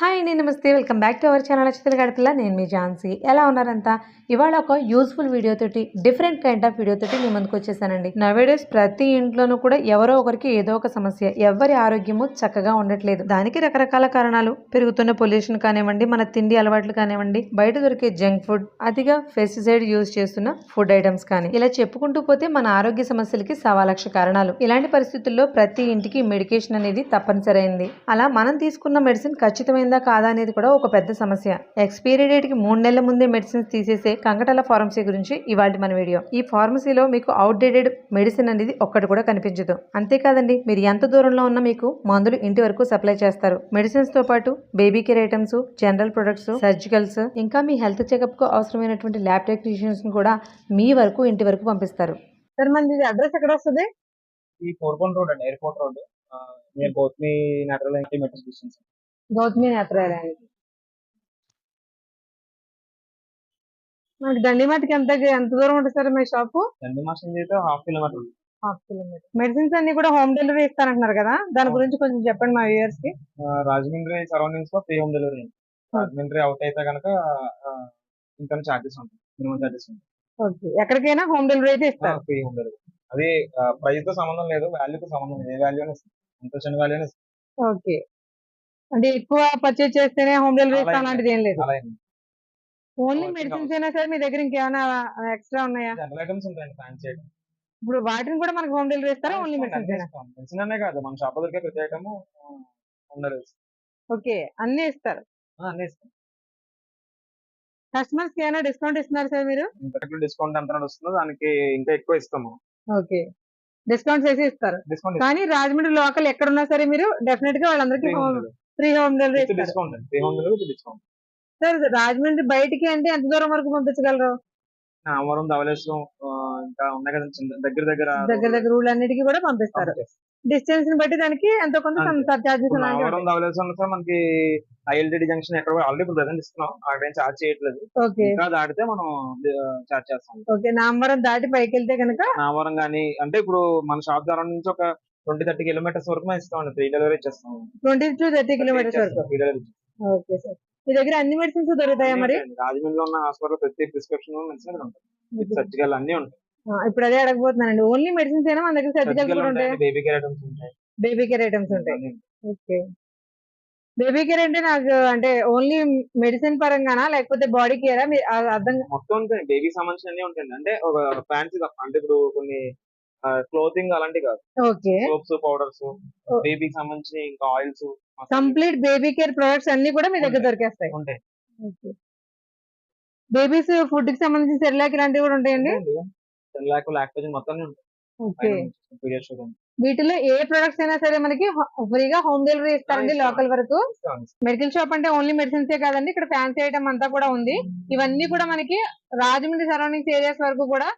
Hi అండి నమస్తే. Welcome back to our channel చిత్ర గడపల నేను మీ ఝాన్సీ. ఎలా ఉన్నారంతా? ఇవాళ ఒక యూస్ఫుల్ వీడియో తోటి డిఫరెంట్ కైండ్ ఆఫ్ వీడియో తోటి మీ ముందుకు వచ్చేసానండి. నవేడేస్ ప్రతి ఇంట్లోనూ కూడా ఎవరో ఒకరికి ఏదో ఒక సమస్య ఎవరి ఆరోగ్యము చక్కగా ఉండట్లేదు. దానికి రకరకాల కారణాలు. పెరుగుతున్న పొల్యూషన్ కానివ్వండి మన తిండి అలవాట్లు కానివ్వండి బయట దొరికే జంక్ ఫుడ్ అతిగా పెస్టిసైడ్ యూజ్ చేస్తున్న ఫుడ్ ఐటమ్స్ కానీ. ఇలా చెప్పుకుంటూ పోతే మన ఆరోగ్య సమస్యలకి సవా లక్ష కారణాలు. ఇలాంటి పరిస్థితుల్లో ప్రతి ఇంటికి మెడికేషన్ అనేది తప్పనిసరి అయింది అలా మనం తీసుకున్న మెడిసిన్ ఖచ్చితమైన ఖచ్చితమైందా కాదా అనేది కూడా ఒక పెద్ద సమస్య ఎక్స్పైరీ డేట్కి మూడు నెలల ముందే మెడిసిన్స్ తీసేసే కంకటల ఫార్మసీ గురించి ఇవాళ మన వీడియో ఈ ఫార్మసీలో మీకు అవుట్డేటెడ్ మెడిసిన్ అనేది ఒక్కటి కూడా కనిపించదు అంతేకాదండి మీరు ఎంత దూరంలో ఉన్నా మీకు మందులు ఇంటి వరకు సప్లై చేస్తారు మెడిసిన్స్తో పాటు baby care items general products surgicals ఇంకా మీ హెల్త్ చెకప్కు అవసరమైనటువంటి ల్యాబ్ టెక్నీషియన్స్ కూడా మీ వరకు ఇంటి వరకు పంపిస్తారు సార్ మనది అడ్రస్ ఎక్కడ వస్తుంది ఈ కోర్కొండ రోడ్ అండి ఎయిర్పోర్ట్ రోడ్ నేను Gautami natural meters distance Gautami నేత్రాలయానికి మనకి దండిమాటికి ఎంత ఎంత దూరం ఉంటుంది సార్ మీ shop? Half kilometer half kilometer. Medicines అన్ని కూడా హోమ్ డెలివరీ ఇస్తారంటున్నారు కదా? దాని గురించి కొంచెం చెప్పండి మా వ్యూయర్స్కి. రాజమండ్రి సరౌండింగ్స్లో free home delivery Rajahmundry out అయితే కనుక ఇంకా చార్జెస్ ఉంటాయి. మినిమం చార్జెస్ ఉంటాయి. ఓకే. ఎక్కడికైనా హోమ్ డెలివరీ అయితే ఇస్తారు. Free home delivery. అది ప్రైస్తో సంబంధం లేదు వాల్యూతో సంబంధం లేదు. ఏ వాల్యూ అని ఎంత చిన్న వాల్యూ అని ఓకే. అంటే ఎక్కువ పర్చేజ్ చేస్తేనే హోమ్ డెలివరీ ఇస్తాం అలాంటిది ఏం లేదు. అలా ఏం ఓన్లీ Okay, మెడిసిన్స్ అయినా సరే మీ దగ్గర ఇంకేమైనా ఎక్స్ట్రా ఉన్నాయా? జనరల్ ఐటమ్స్ ఉంటాయండి ఫ్యాన్సీ ఐటమ్స్ ఇప్పుడు వాటిని కూడా మనకి హోమ్ డెలివరీ ఇస్తారా? ఓన్లీ మెడిసిన్స్ అయినా మెడిసిన్ అనే కాదు మన షాప్ దొరికే ప్రతి ఐటమ్ ఓకే అన్ని ఇస్తారు. అన్నీ ఇస్తాం. కస్టమర్స్కి ఏమైనా డిస్కౌంట్ ఇస్తున్నారు సార్ మీరు? డిస్కౌంట్ ఎంత వస్తుందో దానికి ఇంకా ఎక్కువ ఇస్తాము. ఓకే డిస్కౌంట్ చేసి ఇస్తారు. డిస్కౌంట్ కానీ రాజమండ్రి లోకల్ ఎక్కడ ఉన్నా సరే మీరు డెఫినెట్గా వాళ్ళందరికీ ఫ్రీ హోమ్ డెలివరీ విత్ ఇస్తారు. డిస్కౌంట్ అండి. Three hundred with discount sir Rajahmundry బయటికి అంటే ఎంత దూరం వరకు పంపించగలరు? అమరం ధవలేశ్వరం ఇంకా ఉన్నాయి కదా దగ్గర దగ్గర దగ్గర దగ్గర ఊళ్ళన్నిటికీ కూడా పంపిస్తారు. డిస్టెన్స్ని బట్టి దానికి ఎంతో కొంత. చార్జెస్ అమరం ధవలేశ్వరం సార్ మనకి ఐఎల్టీడీ జంక్షన్ ఎక్కడ ఆల్రెడీ ప్రజెంట్ ఇస్తున్నాం. అక్కడ ఏం చార్జ్ చేయట్లేదు ఇంకా దాటితే మనం చార్జ్ చేస్తాం. ఓకే. నాంబరం దాటి పైకి వెళ్తే కనుక నామవరం కానీ అంటే ఇప్పుడు మన షాప్ ద్వారా నుంచి ఒక ట్వంటీ థర్టీ కిలోమీటర్స్ వరకు మనం ఇస్తాం ఫ్రీ డెలివరీ ఇచ్చేస్తాం ట్వంటీ టు థర్టీ కిలోమీటర్స్ వరకు? Free delivery okay sir. మీ దగ్గర అన్ని మెడిసిన్స్ దొరుకుతాయా మరి? రాజమండ్రిలో ఉన్న హాస్పిటల్ ప్రతి ప్రిస్క్రిప్షన్ మెడిసిన్ ఉంటాయి. సర్జికల్ అన్ని ఉంటాయి. ఇప్పుడు అదే అడగబోతున్నానండి. ఓన్లీ మెడిసిన్స్ అయినా మన దగ్గర సర్జికల్ కూడా ఉంటాయి? బేబీ కేర్ ఐటమ్స్ ఉంటాయి. బేబీ కేర్ ఐటమ్స్ ఉంటాయి. ఓకే. బేబీ కేర్ అంటే నాకు అంటే ఓన్లీ మెడిసిన్ పరంగానా? లేకపోతే బాడీ కేరా అర్థం మొత్తం ఉంటాయి. బేబీ సంబంధించిన అన్ని ఉంటాయండి. అంటే ఒక ఫ్యాన్సీ తప్ప అంటే ఇప్పుడు కొన్ని క్లోతింగ్ అలాంటివి కాదు. ఓకే. సోప్స్ పౌడర్స్ బేబీకి సంబంధించిన ఇంకా oils complete baby care products అన్ని కూడా మీ దగ్గర. దొరికేస్తాయి. ఉంటాయి. బేబీస్ ఫుడ్కి సంబంధించిన సెర్లాక్ ఇలాంటివి కూడా ఉంటాయండి? టెన్ లాక్ లాక్టోజన్ మొత్తం ఉంటాయి. వీటిలో ఏ ప్రొడక్ట్స్ అయినా సరే మనకి ఫ్రీగా హోమ్ డెలివరీ ఇస్తారండి ఇస్తాం. లోకల్ వరకు. మెడికల్ షాప్ అంటే ఓన్లీ మెడిసిన్సే కాదండి. ఇక్కడ ఫ్యాన్సీ ఐటమ్ అంతా కూడా ఉంది. ఇవన్నీ కూడా మనకి రాజమండ్రి సరౌండింగ్స్ ఏరియాస్ వరకు కూడా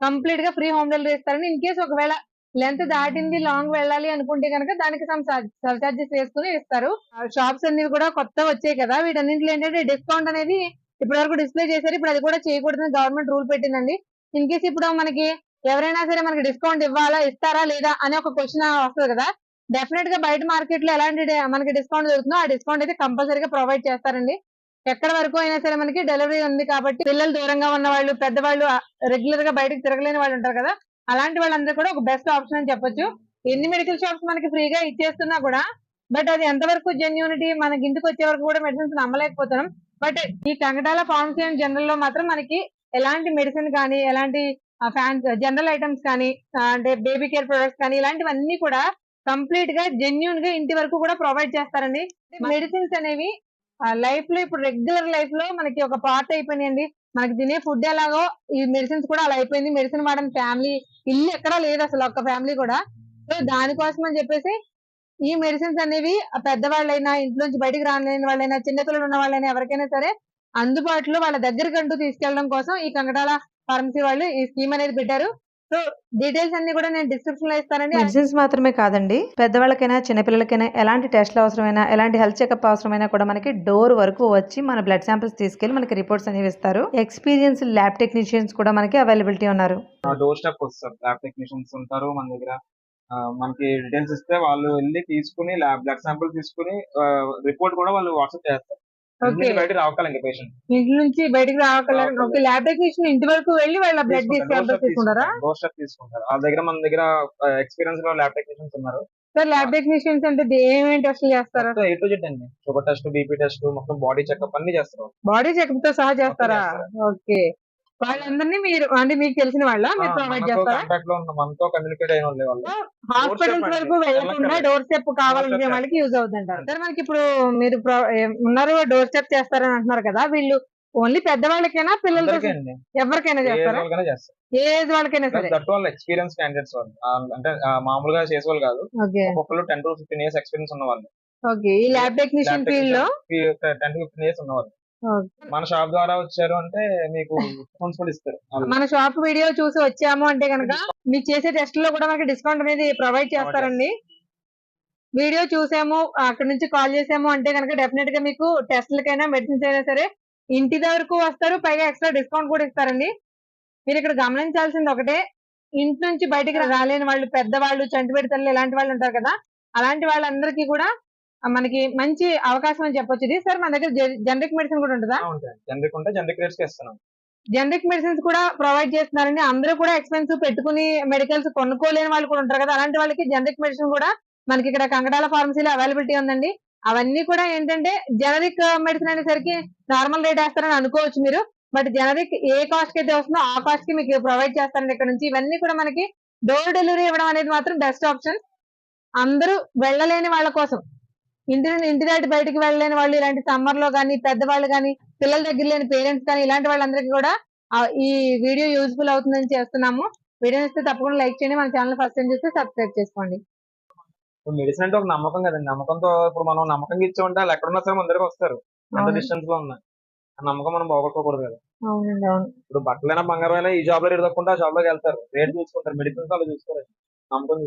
కంప్లీట్గా ఫ్రీ హోమ్ డెలివరీ ఇస్తారని ఇన్ కేసు ఒకవేళ లెంత్ దాటింది లాంగ్ వెళ్ళాలి అనుకుంటే కనుక దానికి సమ్ సర్చార్జెస్ వేసుకుని ఇస్తారు. షాప్స్ అన్ని కూడా కొత్త వచ్చాయి కదా వీటన్నింటిలో ఏంటంటే డిస్కౌంట్ అనేది ఇప్పటి వరకు డిస్ప్లే చేశారు ఇప్పుడు అది కూడా చేయకూడదని గవర్నమెంట్ రూల్ పెట్టిందండి. ఇన్ కేసు ఇప్పుడు మనకి ఎవరైనా సరే మనకి డిస్కౌంట్ ఇవ్వాలా ఇస్తారా లేదా అనే ఒక క్వశ్చన్ వస్తుంది కదా డెఫినెట్గా బయట మార్కెట్లో ఎలాంటి మనకి డిస్కౌంట్ దొరుకుతుందో ఆ డిస్కౌంట్ అయితే కంపల్సరీగా ప్రొవైడ్ చేస్తారండి. ఎక్కడ వరకు అయినా సరే మనకి డెలివరీ ఉంది కాబట్టి పిల్లలు దూరంగా ఉన్న వాళ్ళు పెద్దవాళ్ళు రెగ్యులర్గా బయటకు తిరగలేని వాళ్ళు ఉంటారు కదా అలాంటి వాళ్ళందరూ కూడా ఒక బెస్ట్ ఆప్షన్ అని చెప్పొచ్చు. ఎన్ని మెడికల్ షాప్స్ మనకి ఫ్రీగా ఇచ్చేస్తున్నా కూడా బట్ అది ఎంతవరకు జెన్యూనిటీ మనకి ఇంటికి వచ్చే వరకు కూడా మెడిసిన్స్ నమ్మలేకపోతున్నాం. బట్ ఈ కంగటాల ఫార్మసీ అండ్ జనరల్లో మాత్రం మనకి ఎలాంటి మెడిసిన్ కానీ ఎలాంటి ఫ్యాన్స్ జనరల్ ఐటమ్స్ కానీ అంటే బేబీ కేర్ ప్రొడక్ట్స్ కానీ ఇలాంటివన్నీ కూడా కంప్లీట్గా జెన్యున్గా ఇంటి వరకు కూడా ప్రొవైడ్ చేస్తారండి. మెడిసిన్స్ అనేవి లైఫ్లో ఇప్పుడు రెగ్యులర్ లైఫ్లో మనకి ఒక పార్ట్ అయిపోయినాయండి. మనకి తినే ఫుడ్ ఎలాగో ఈ మెడిసిన్స్ కూడా అలా అయిపోయింది. మెడిసిన్ వాడని ఫ్యామిలీ ఇల్లు ఎక్కడా లేదు అసలు ఒక ఫ్యామిలీ కూడా. సో దానికోసం అని చెప్పేసి ఈ మెడిసిన్స్ అనేవి ఆ పెద్దవాళ్ళైనా ఇంట్లోంచి బయటికి రాలేని వాళ్ళైనా చిన్నపిల్లలు ఉన్న వాళ్ళైనా ఎవరికైనా సరే అందుబాటులో వాళ్ళ దగ్గరకంటూ తీసుకెళ్ళడం కోసం ఈ కంగటాల ఫార్మసీ వాళ్ళు ఈ స్కీమ్ అనేది పెట్టారు. సో డీటెయిల్స్ అన్ని కూడా నేను డిస్క్రిప్షన్లో ఇస్తానండి. మెడిసిన్స్ మాత్రమే కాదండి. పెద్దవాళ్ళకైనా చిన్నపిల్లలకైనా ఎలాంటి టెస్ట్లు అవసరమైనా ఎలాంటి హెల్త్ చెకప్ అవసరమైనా కూడా మనకి డోర్ వరకు వచ్చి మన బ్లడ్ శాంపిల్స్ తీసుకెళ్ళి మనకి రిపోర్ట్స్ అనేవి ఇస్తారు. ఎక్స్పీరియన్స్ ల్యాబ్ టెక్నీషియన్స్ కూడా మనకి అవైలబిలిటీ ఉన్నారు. డోర్ స్టెప్ వస్తారు ల్యాబ్ టెక్నీషియన్స్ ఉంటారు మన దగ్గర. మనకి డీటెయిల్స్ ఇస్తే వాళ్ళు వెళ్ళి తీసుకుని ల్యాబ్ బ్లడ్ శాంపుల్ తీసుకుని రిపోర్ట్ కూడా వాళ్ళు వాట్సాప్ చేస్తారు. ఇంటి ఓకే నుంచి బయట రావకాలి ఇంకా పేషెంట్ ఇంటి నుంచి బయటికి. ఓకే ల్యాబ్ టెక్నీషియన్ ఇంటి వరకు వెళ్ళి వాళ్ళ బ్లడ్ తీసుకుంటారా. డోర్ స్టెప్ తీసుకుంటారు. దగ్గర మన దగ్గర ఎక్స్పీరియన్స్లో ల్యాబ్ టెక్నీషియన్స్ ఉన్నారు. సార్ ల్యాబ్ టెక్నీషియన్స్ అంటే ఏమేమి టెస్ట్లు చేస్తారా? ఏ టు జెడ్ అండి. షుగర్ టెస్ట్ బీపీ టెస్ట్ మొత్తం బాడీ చెకప్ అన్ని చేస్తారు బాడీ చెకప్తో సహా చేస్తారా. ఓకే. వాళ్ళందరినీ మీరు అంటే మీకు తెలిసిన వాళ్ళ? మీరు ప్రొవైడ్ చేస్తారా? కాంటాక్ట్లో ఉన్న. మనతో కమ్యూనికేట్ అయిన వాళ్ళే వాళ్ళు. హాస్పిటల్స్. వరకు వెళ్ళకుండా. డోర్ స్టెప్ కావాలనుకునే step వాళ్ళకి యూజ్ అవుతుంటారు. సార్ మనకి ఇప్పుడు మీరు ఉన్నారు డోర్ స్టెప్ చేస్తారని అంటున్నారు కదా వీళ్ళు ఓన్లీ పెద్దవాళ్ళకైనా పిల్లలతో ఎవరికైనా చేస్తారా? ఏజ్ వాళ్ళకైనా సరే. దట్ వాళ్ళు ఎక్స్పీరియన్స్ క్యాండిడేట్స్ వాళ్ళు. అంటే మామూలుగా చేసే వాళ్ళు కాదు. ఒక్కొక్కరు ten to fifteen years experience ఉన్న వాళ్ళు ఓకే. ఈ ల్యాబ్ టెక్నీషియన్ ఫీల్డ్లో? టెన్ టు ఫిఫ్టీన్ ఇయర్స్ ఉన్నవాళ్ళు. మన షాప్ ద్వారా వచ్చారు అంటే మీకు డిస్కౌంట్స్ కూడా ఇస్తారు. మన షాప్ వీడియో చూసి వచ్చాము అంటే కనుక మీరు చేసే టెస్ట్లో కూడా మనకి డిస్కౌంట్ అనేది ప్రొవైడ్ చేస్తారండి. వీడియో చూసాము అక్కడ నుంచి కాల్ చేసాము అంటే కనుక డెఫినెట్గా మీకు టెస్ట్లకైనా మెడిసిన్స్ అయినా సరే ఇంటి దగ్గరకు వస్తారు పైగా ఎక్స్ట్రా డిస్కౌంట్ కూడా ఇస్తారండి. మీరు ఇక్కడ గమనించాల్సింది ఒకటే ఇంటి నుంచి బయటికి రాలేని వాళ్ళు పెద్దవాళ్ళు చంటిబెడి తల్లి ఇలాంటి వాళ్ళు ఉంటారు కదా అలాంటి వాళ్ళందరికీ కూడా మనకి మంచి అవకాశం అని చెప్పొచ్చు ఇది. సార్ మన దగ్గర జనరిక్ మెడిసిన్ కూడా ఉంటుందా? జనరిక్ ఉంటే జనరిక్ రేట్స్ ఇస్తున్నాం. జనరిక్ మెడిసిన్స్ కూడా ప్రొవైడ్ చేస్తున్నారండి. అందరూ కూడా ఎక్స్పెన్సివ్ పెట్టుకుని మెడికల్స్ కొనుక్కోలేని వాళ్ళు కూడా ఉంటారు కదా. అలాంటి వాళ్ళకి జనరిక్ మెడిసిన్ కూడా మనకి ఇక్కడ కంగడాల ఫార్మసీలో అవైలబిలిటీ ఉందండి. అవన్నీ కూడా ఏంటంటే జనరిక్ మెడిసిన్ అనేసరికి నార్మల్ రేట్ వేస్తారని అనుకోవచ్చు మీరు. బట్ జనరిక్ ఏ కాస్ట్కి అయితే వస్తుందో ఆ కాస్ట్కి మీకు ప్రొవైడ్ చేస్తారండి ఇక్కడ నుంచి. ఇవన్నీ కూడా మనకి డోర్ డెలివరీ ఇవ్వడం అనేది మాత్రం బెస్ట్ ఆప్షన్ అందరూ వెళ్ళలేని వాళ్ళ కోసం. ఇంటి నుండి ఇంటి దాటి బయటికి వెళ్ళలేని వాళ్ళు ఇలాంటి సమ్మర్లో కానీ పెద్దవాళ్ళు కానీ పిల్లల దగ్గర లేని పేరెంట్స్ కానీ ఇలాంటి వాళ్ళందరికీ కూడా ఈ వీడియో యూజ్ఫుల్ అవుతుందని చేస్తున్నాము. వీడియో ఇస్తే తప్పకుండా లైక్ చేయండి. మన ఛానల్ ఫస్ట్ టైం చూస్తే సబ్స్క్రైబ్ చేసుకోండి. మెడిసిన్ అంటే ఒక నమ్మకం కదండి. నమ్మకంతో ఇప్పుడు మనం నమ్మకంగా ఇచ్చామంటే వాళ్ళు ఎక్కడ ఉన్నా సరే మన దగ్గరకు వస్తారు. ఎంత అవును. డిస్టెన్స్లో ఉన్నా. ఆ నమ్మకం మనం పోగొట్టుకోకూడదు కదా. ఇప్పుడు బట్టలైనా బంగారం అయినా ఈ జాబ్లో రేట్ తక్కువ ఆ జాబ్లోకి వెళ్తారు. రేట్ చూసుకుంటారు. మెడిసిన్స్ వాళ్ళు చూసుకోరు.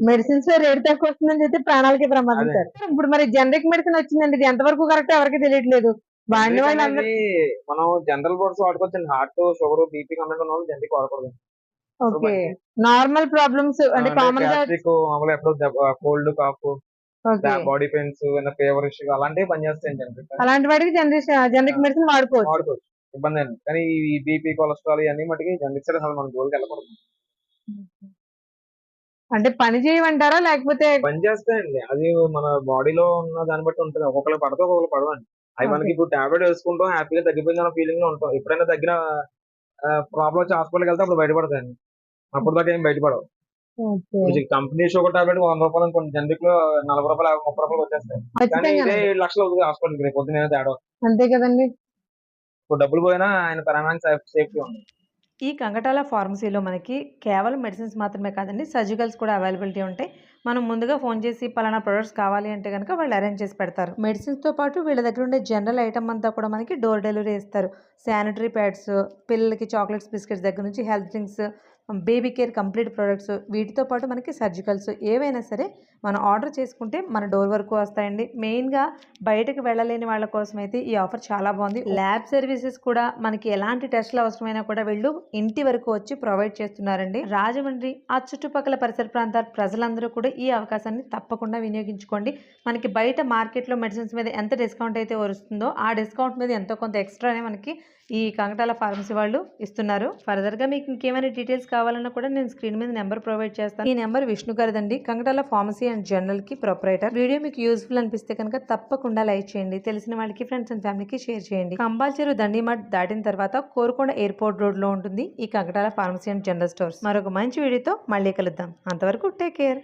మెడిసిన్స్ రేట్ తక్కువ వస్తుందని చెప్పి ప్రాణాలకి ప్రమాదం. సార్. ఇప్పుడు మరి జనరిక్ మెడిసిన్ వచ్చిందండి. ఇది ఎంతవరకు కరెక్ట్ ఎవరికి తెలియట్లేదు. వాడిన వాళ్ళు మనం జనరల్ బోర్డ్స్ వాడుకోవచ్చు హార్ట్ షుగర్ బీపీ కంప్లైంట్ ఉన్న జనరిక్ వాడకూడదు. ఓకే. నార్మల్ ప్రాబ్లమ్స్ అంటే కామన్గా ఎప్పుడు cold cough body pains fever issue అలాంటివి పనిచేస్తాయి జనరిక్ అలాంటి వాడికి జనరిక్ జనరిక్ మెడిసిన్ వాడుకోవచ్చు. వాడుకోవచ్చు. ఇబ్బంది అండి కానీ ఈ బీపీ కొలెస్ట్రాల్ ఇవన్నీ మటుకి జనరిక్ సరే అసలు మన జోలికి వెళ్ళకూడదు. అంటే పని చేయమంటారా? లేకపోతే పని చేస్తాయండి. అది మన బాడీలో ఉన్న దాన్ని బట్టి ఉంటుంది. ఒక్కొక్కరు పడతా ఒక్కొక్కరు పడవండి. అవి మనకి. ఇప్పుడు టాబ్లెట్ వేసుకుంటాం హ్యాపీగా తగ్గిపోయింది అన్న ఫీలింగ్లో ఉంటాం. ఎప్పుడైనా తగ్గిన ప్రాబ్లం వచ్చి హాస్పిటల్కి వెళ్తే అప్పుడు బయటపడతాయండి. అప్పుడు దాకా ఏం బయటపడవు. కంపెనీ షుగర్ టాబ్లెట్ వంద రూపాయలు అనుకోండి జనరిక్లో నలభై రూపాయలు ముప్పై రూపాయలు వచ్చేస్తాయి. కానీ ఖచ్చితంగా ఇదే ఏడు లక్షలు అవుతుంది హాస్పిటల్కి. రేపు పొద్దున తేడా అంతే కదండి. ఇప్పుడు డబ్బులు పోయినా ఆయన పరమాన్ సేఫ్టీ ఉంది. ఈ కంగటాల ఫార్మసీలో మనకి కేవలం మెడిసిన్స్ మాత్రమే కాదండి సర్జికల్స్ కూడా అవైలబిలిటీ ఉంటాయి. మనం ముందుగా ఫోన్ చేసి పలానా ప్రొడక్ట్స్ కావాలి అంటే కనుక వాళ్ళు అరేంజ్ చేసి పెడతారు. మెడిసిన్స్తో పాటు వీళ్ళ దగ్గర ఉండే జనరల్ ఐటమ్ అంతా కూడా మనకి డోర్ డెలివరీ ఇస్తారు. శానిటరీ ప్యాడ్స్ పిల్లలకి చాక్లెట్స్ బిస్కెట్స్ దగ్గర నుంచి health drinks baby care complete products వీటితో పాటు మనకి సర్జికల్స్ ఏవైనా సరే మనం ఆర్డర్ చేసుకుంటే మన డోర్ వరకు వస్తాయండి. మెయిన్గా బయటకు వెళ్ళలేని వాళ్ళ కోసం అయితే ఈ ఆఫర్ చాలా బాగుంది. ల్యాబ్ సర్వీసెస్ కూడా మనకి ఎలాంటి టెస్ట్లు అవసరమైనా కూడా వీళ్ళు ఇంటి వరకు వచ్చి ప్రొవైడ్ చేస్తున్నారండి. రాజమండ్రి ఆ చుట్టుపక్కల పరిసర ప్రాంతాల ప్రజలందరూ కూడా ఈ అవకాశాన్ని తప్పకుండా వినియోగించుకోండి. మనకి బయట మార్కెట్లో మెడిసిన్స్ మీద ఎంత డిస్కౌంట్ అయితే వస్తుందో ఆ డిస్కౌంట్ మీద ఎంతో కొంత ఎక్స్ట్రానే మనకి ఈ కంకటాల ఫార్మసీ వాళ్ళు ఇస్తున్నారు. ఫర్దర్గా మీకు ఇంకేమైనా డీటెయిల్స్ కావాలన్నా కూడా నేను స్క్రీన్ మీద నెంబర్ ప్రొవైడ్ చేస్తాను. ఈ నెంబర్ విష్ణు గారిదండి. కంకటాల ఫార్మసీ అండ్ జనరల్కి ప్రొపరేటర్ వీడియో మీకు యూస్ఫుల్ అనిపిస్తే కనుక తప్పకుండా లైక్ చేయండి. తెలిసిన వాళ్ళకి ఫ్రెండ్స్ అండ్ ఫ్యామిలీకి షేర్ చేయండి. కంబాల్చెరు దండిమట్ దాటిన తర్వాత కోరుకొండ ఎయిర్పోర్ట్ రోడ్లో ఉంటుంది ఈ Kankatala pharmacy and general stores మరొక మంచి వీడియోతో మళ్ళీ కలుద్దాం. అంతవరకు టేక్ కేర్